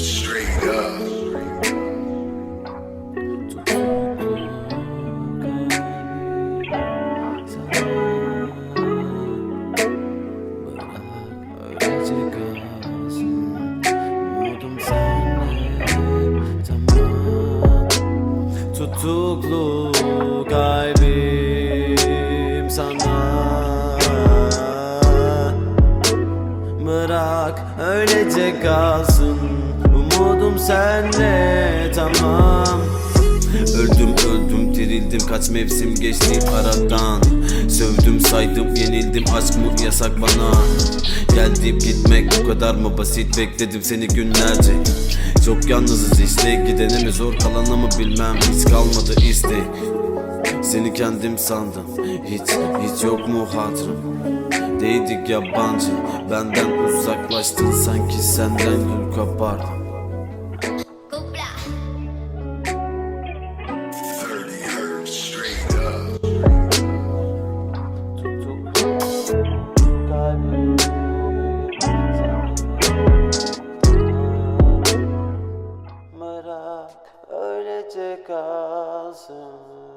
hurts straight up. Öylece kalsın Umudum senle tamam Tutuklu kalbim Bırak öylece kalsın. Umudum senle tamam. Öldüm öldüm dirildim kaç mevsim geçti aradan Sövdüm saydım yenildim aşk mı yasak bana? Gel gitmek bu kadar mı basit? Bekledim seni günlerce. Çok yalnızız işte gidene mi zor kalana mı bilmem. Hiç kalmadı isteği Seni kendim sandım. Hiç hiç yok mu hatırım Değdik yabancı benden uzaklaştın sanki senden gül kapardım Cupla. 30 hurts straight up. Bırak öylece kalsın